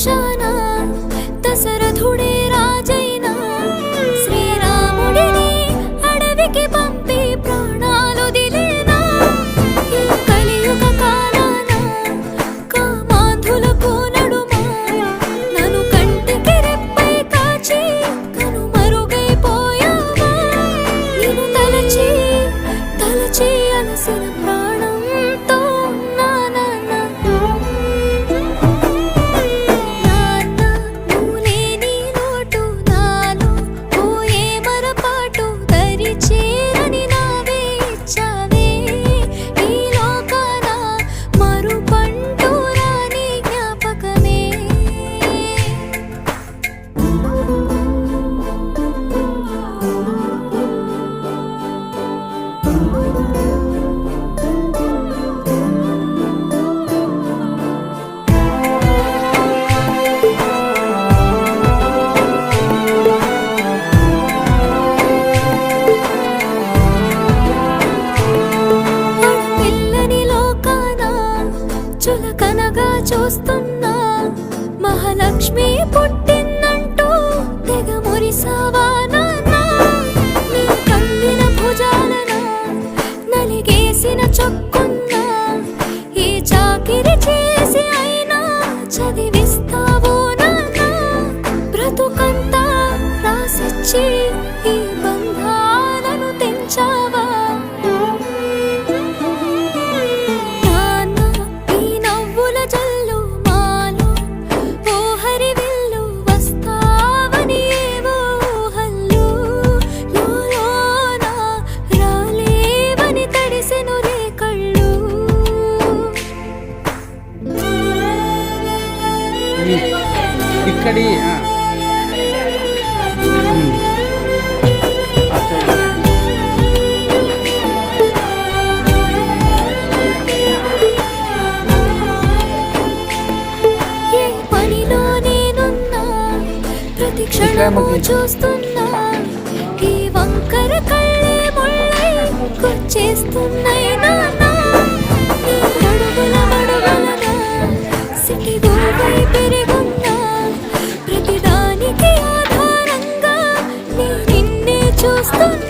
shine on Lakshmi పుట్టిందంటూ తెగ మురిసావా నాన్న. కందిన భుజాలన నలిగేసిన చొక్కున్న. ఈ చాకిరి చేసి అయినా చదివిస్తావు నాన్న. బ్రతుకంతా రాసిచ్చి ఇక్కడి చూస్తున్నా ఈ వంకర కళ్ళే ముళ్ళై గుచ్చేస్తున్నాయి నా నిన్నే చూస్తున్నా